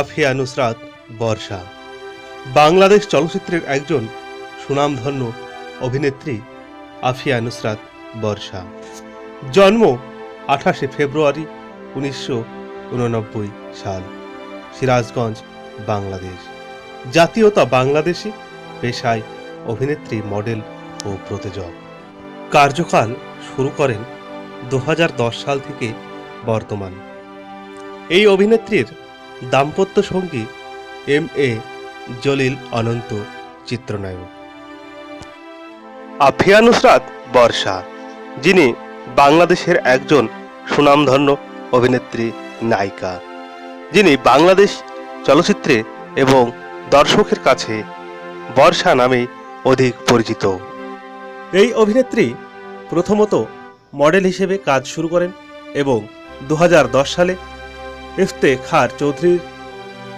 আফিয়া নুসরাত বর্ষা। বাংলাদেশ চলচ্চিত্রের একজন সুনামধন্য অভিনেত্রী আফিয়া নুসরাত বর্ষা। জন্ম আঠাশে ফেব্রুয়ারি উনিশশো উননব্বই সাল, সিরাজগঞ্জ, বাংলাদেশ। জাতীয়তা বাংলাদেশি পেশায় অভিনেত্রী, মডেল ও প্রযোজক। কার্যকাল শুরু করেন দু হাজার দশ সাল থেকে বর্তমান। এই অভিনেত্রীর দাম্পত্য সঙ্গী এম এ জলিল অনন্ত চিত্রনায়ক। আফিয়া নুসরাত বর্ষা, যিনি বাংলাদেশের একজন সুনামধন্য অভিনেত্রী নায়িকা, যিনি বাংলাদেশ চলচ্চিত্রে এবং দর্শকের কাছে বর্ষা নামে অধিক পরিচিত। এই অভিনেত্রী প্রথমত মডেল হিসেবে কাজ শুরু করেন এবং দু হাজার দশ সালে ইফতে খার চৌধুরীর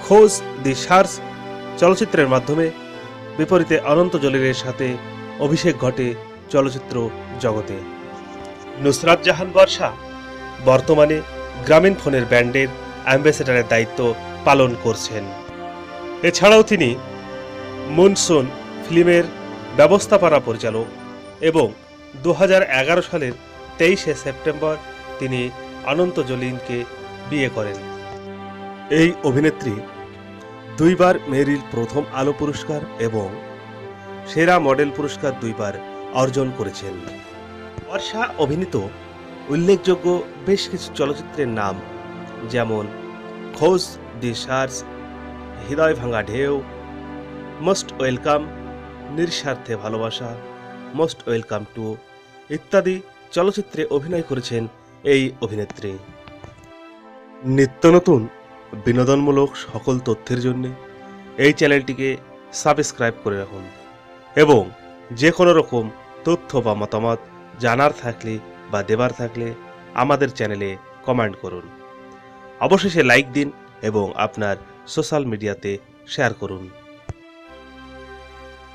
খোঁজ দি সার্স চলচ্চিত্রের মাধ্যমে বিপরীতে অনন্ত জলিলের সাথে অভিষেক ঘটে চলচ্চিত্র জগতে। নুসরাত জাহান বর্ষা বর্তমানে গ্রামীণ ফোনের ব্যান্ডের অ্যাম্বাসেডারের দায়িত্ব পালন করছেন। এছাড়াও তিনি মুনসুন ফিল্মের ব্যবস্থাপনা পরিচালক এবং দু হাজার এগারো সালের তেইশে সেপ্টেম্বর তিনি অনন্ত জলিনকে বিয়ে করেন। এই অভিনেত্রী দুইবার মেরিল প্রথম আলো পুরস্কার এবং সেরা মডেল পুরস্কার দুইবার অর্জন করেছেন। বর্ষা অভিনীত উল্লেখযোগ্য বেশ কিছু চলচ্চিত্রের নাম, যেমন খোঁজ দি সার্স, হৃদয় ভাঙা ঢেউ, মোস্ট ওয়েলকাম, নিঃস্বার্থে ভালোবাসা মোস্ট ওয়েলকাম টু ইত্যাদি চলচ্চিত্রে অভিনয় করেছেন এই অভিনেত্রী। নিত্য নতুন, বিনোদনমূলক সকল তথ্যের জন্য এই চ্যানেলটিকে সাবস্ক্রাইব করে রাখুন এবং যে কোনো রকম তথ্য বা মতামত জানার থাকলে বা দেবার থাকলে আমাদের চ্যানেলে কমেন্ট করুন। অবশেষে লাইক দিন এবং আপনার সোশ্যাল মিডিয়াতে শেয়ার করুন।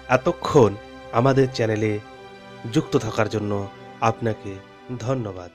এতক্ষণ আমাদের চ্যানেলে যুক্ত থাকার জন্য আপনাকে ধন্যবাদ।